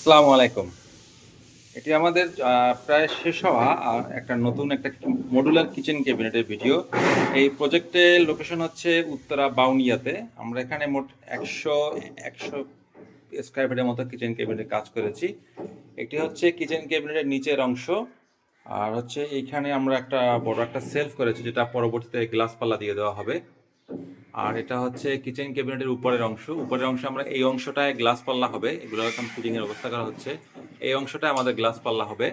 আসসালামু আলাইকুম। এটি আমাদের প্রায় শেষ হওয়া একটা নতুন একটা মডুলার কিচেন ক্যাবিনেটের ভিডিও এই প্রজেক্টের লোকেশন হচ্ছে উত্তরা বাউনিয়াতে। আমরা এখানে মোট একশো একশো স্কোয়ার ফিটের মতো কিচেন ক্যাবিনেট কাজ করেছি। এটি হচ্ছে কিচেন ক্যাবিনেটের নিচের অংশ, আর হচ্ছে এইখানে আমরা একটা বড় একটা সেলফ করেছি, যেটা পরবর্তীতে গ্লাস পাল্লা দিয়ে দেওয়া হবে। আর এটা হচ্ছে কিচেন ক্যাবিনেটের উপরের অংশ। উপরের অংশে আমরা এই অংশটায় গ্লাস পাল্লা হবে। এগুলো এখন এর ব্যবস্থা করা হচ্ছে। এই অংশটা আমাদের গ্লাস পাল্লা হবে।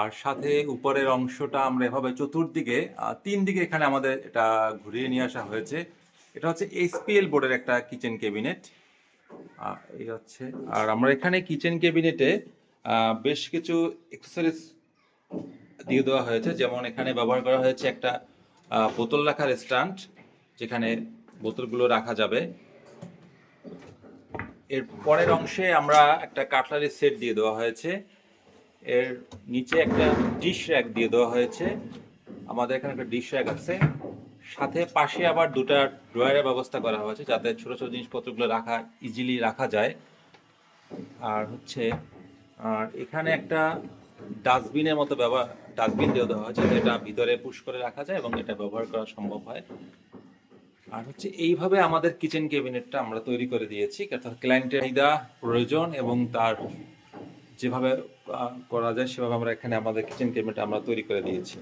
আর সাথে উপরের অংশটা আমরা এভাবে চতুর্দিকে তিন দিকে এখানে আমাদের এটা ঘুরিয়ে নিয়ে আসা হয়েছে। এটা হচ্ছে এসপিএল বোর্ডের একটা কিচেন ক্যাবিনেট এই হচ্ছে। আর আমরা এখানে কিচেন ক্যাবিনেটে বেশ কিছু এক্সেসরিজ দিয়ে দেওয়া হয়েছে। যেমন এখানে ব্যবহার করা হয়েছে একটা বোতল রাখার স্ট্যান্ড যেখানে বোতলগুলো রাখা যাবে। এর পরের অংশে আমরা একটা কাটলারি সেট দিয়ে দেওয়া হয়েছে। এর নিচে একটা ডিশ র্যাক দিয়ে দেওয়া হয়েছে। আমাদের এখানে একটা ডিশ র্যাক আছে। সাথে পাশে আবার দুটা ড্রয়ারের ব্যবস্থা করা হয়েছে যাতে ছোট ছোট জিনিসপত্রগুলো রাখা ইজিলি রাখা যায়। আর হচ্ছে, আর এখানে একটা ডাস্টবিনের মতো ব্যবহার, ডাস্টবিন দিয়ে দেওয়া হয়েছে এটা ভিতরে পুশ করে রাখা যায় এবং এটা ব্যবহার করা সম্ভব হয়। আর হচ্ছে এইভাবে আমাদের কিচেন ক্যাবিনেটটা আমরা তৈরি করে দিয়েছি। অর্থাৎ ক্লায়েন্টের চাহিদা প্রয়োজন এবং তার যেভাবে করা যায় সেভাবে আমরা এখানে আমাদের কিচেন ক্যাবিনেট আমরা তৈরি করে দিয়েছি।